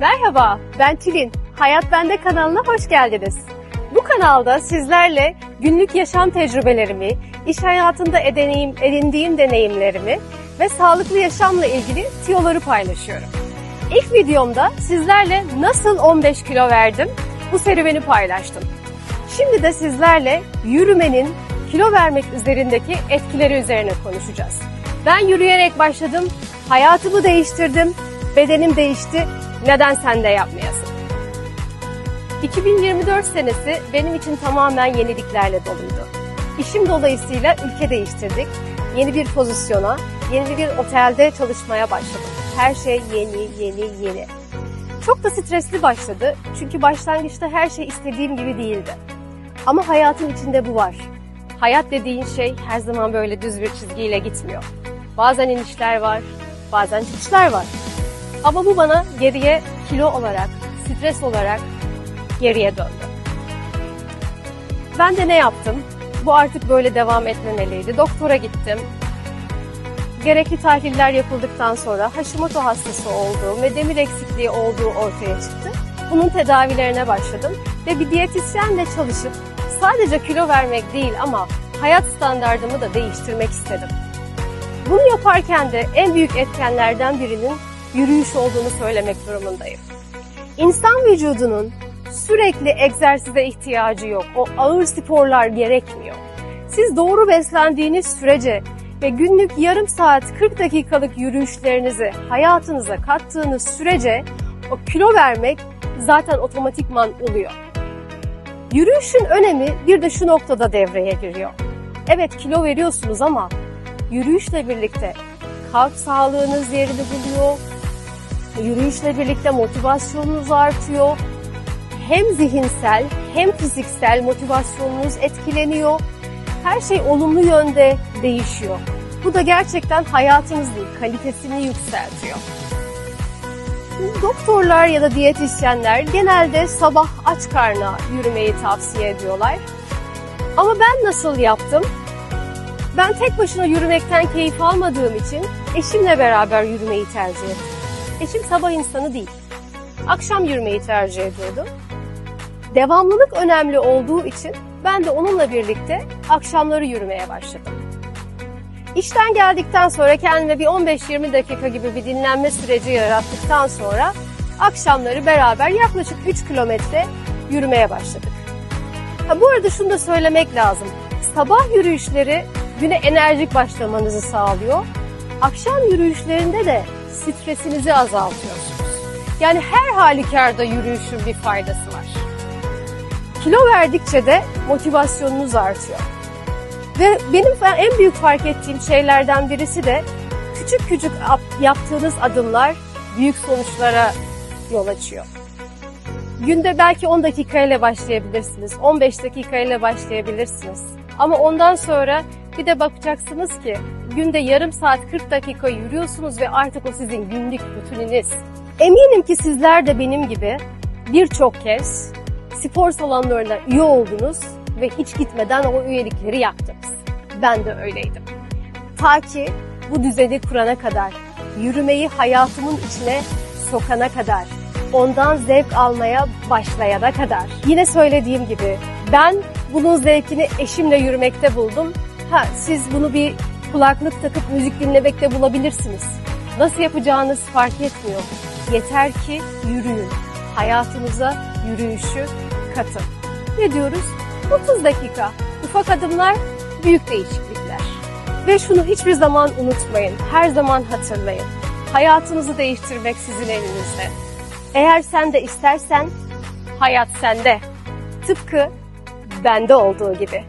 Merhaba, ben Tülin. Hayat Bende kanalına hoş geldiniz. Bu kanalda sizlerle günlük yaşam tecrübelerimi, iş hayatında edineyim, edindiğim deneyimlerimi ve sağlıklı yaşamla ilgili tiyoları paylaşıyorum. İlk videomda sizlerle nasıl 15 kilo verdim bu serüveni paylaştım. Şimdi de sizlerle yürümenin kilo vermek üzerindeki etkileri üzerine konuşacağız. Ben yürüyerek başladım, hayatımı değiştirdim, bedenim değişti. Neden sen de yapmayasın? 2024 senesi benim için tamamen yeniliklerle doluydu. İşim dolayısıyla ülke değiştirdik. Yeni bir pozisyona, yeni bir otelde çalışmaya başladım. Her şey yeni, yeni, yeni. Çok da stresli başladı çünkü başlangıçta her şey istediğim gibi değildi. Ama hayatın içinde bu var. Hayat dediğin şey her zaman böyle düz bir çizgiyle gitmiyor. Bazen inişler var, bazen çıkışlar var. Ama bu bana geriye kilo olarak, stres olarak geriye döndü. Ben de ne yaptım? Bu artık böyle devam etmemeliydi. Doktora gittim. Gerekli tahliller yapıldıktan sonra Hashimoto hastası olduğum ve demir eksikliği olduğu ortaya çıktı. Bunun tedavilerine başladım ve bir diyetisyenle çalışıp sadece kilo vermek değil ama hayat standardımı da değiştirmek istedim. Bunu yaparken de en büyük etkenlerden birinin yürüyüş olduğunu söylemek durumundayım. İnsan vücudunun sürekli egzersize ihtiyacı yok. O ağır sporlar gerekmiyor. Siz doğru beslendiğiniz sürece ve günlük yarım saat 40 dakikalık yürüyüşlerinizi hayatınıza kattığınız sürece o kilo vermek zaten otomatikman oluyor. Yürüyüşün önemi bir de şu noktada devreye giriyor. Evet kilo veriyorsunuz ama yürüyüşle birlikte kalp sağlığınız yerini buluyor. Yürüyüşle birlikte motivasyonunuz artıyor. Hem zihinsel hem fiziksel motivasyonunuz etkileniyor. Her şey olumlu yönde değişiyor. Bu da gerçekten hayatınızın kalitesini yükseltiyor. Doktorlar ya da diyetisyenler genelde sabah aç karnına yürümeyi tavsiye ediyorlar. Ama ben nasıl yaptım? Ben tek başına yürümekten keyif almadığım için eşimle beraber yürümeyi tercih ettim. Eşim sabah insanı değil. Akşam yürümeyi tercih ediyordu. Devamlılık önemli olduğu için ben de onunla birlikte akşamları yürümeye başladım. İşten geldikten sonra kendime bir 15-20 dakika gibi bir dinlenme süreci yarattıktan sonra akşamları beraber yaklaşık 3 kilometre yürümeye başladık. Ha, bu arada şunu da söylemek lazım. Sabah yürüyüşleri güne enerjik başlamanızı sağlıyor. Akşam yürüyüşlerinde de stresinizi azaltıyorsunuz. Yani her halükarda yürüyüşün bir faydası var. Kilo verdikçe de motivasyonunuz artıyor. Ve benim en büyük fark ettiğim şeylerden birisi de küçük küçük yaptığınız adımlar büyük sonuçlara yol açıyor. Günde belki 10 dakikayla başlayabilirsiniz, 15 dakikayla başlayabilirsiniz. Ama ondan sonra bir de bakacaksınız ki günde yarım saat 40 dakika yürüyorsunuz ve artık o sizin günlük rutininiz. Eminim ki sizler de benim gibi birçok kez spor salonlarına üye oldunuz ve hiç gitmeden o üyelikleri yaptınız. Ben de öyleydim. Ta ki bu düzeni kurana kadar, yürümeyi hayatımın içine sokana kadar, ondan zevk almaya başlayana kadar. Yine söylediğim gibi ben bunun zevkini eşimle yürümekte buldum. Ha siz bunu bir kulaklık takıp müzik dinlemekte bulabilirsiniz. Nasıl yapacağınız fark etmiyor. Yeter ki yürüyün. Hayatınıza yürüyüşü katın. Ne diyoruz? 30 dakika. Ufak adımlar, büyük değişiklikler. Ve şunu hiçbir zaman unutmayın. Her zaman hatırlayın. Hayatınızı değiştirmek sizin elinizde. Eğer sen de istersen hayat sende. Tıpkı bende olduğu gibi.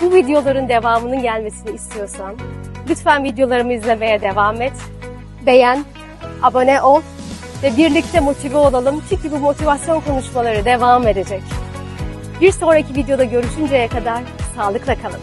Bu videoların devamının gelmesini istiyorsan lütfen videolarımı izlemeye devam et. Beğen, abone ol ve birlikte motive olalım. Çünkü bu motivasyon konuşmaları devam edecek. Bir sonraki videoda görüşünceye kadar sağlıkla kalın.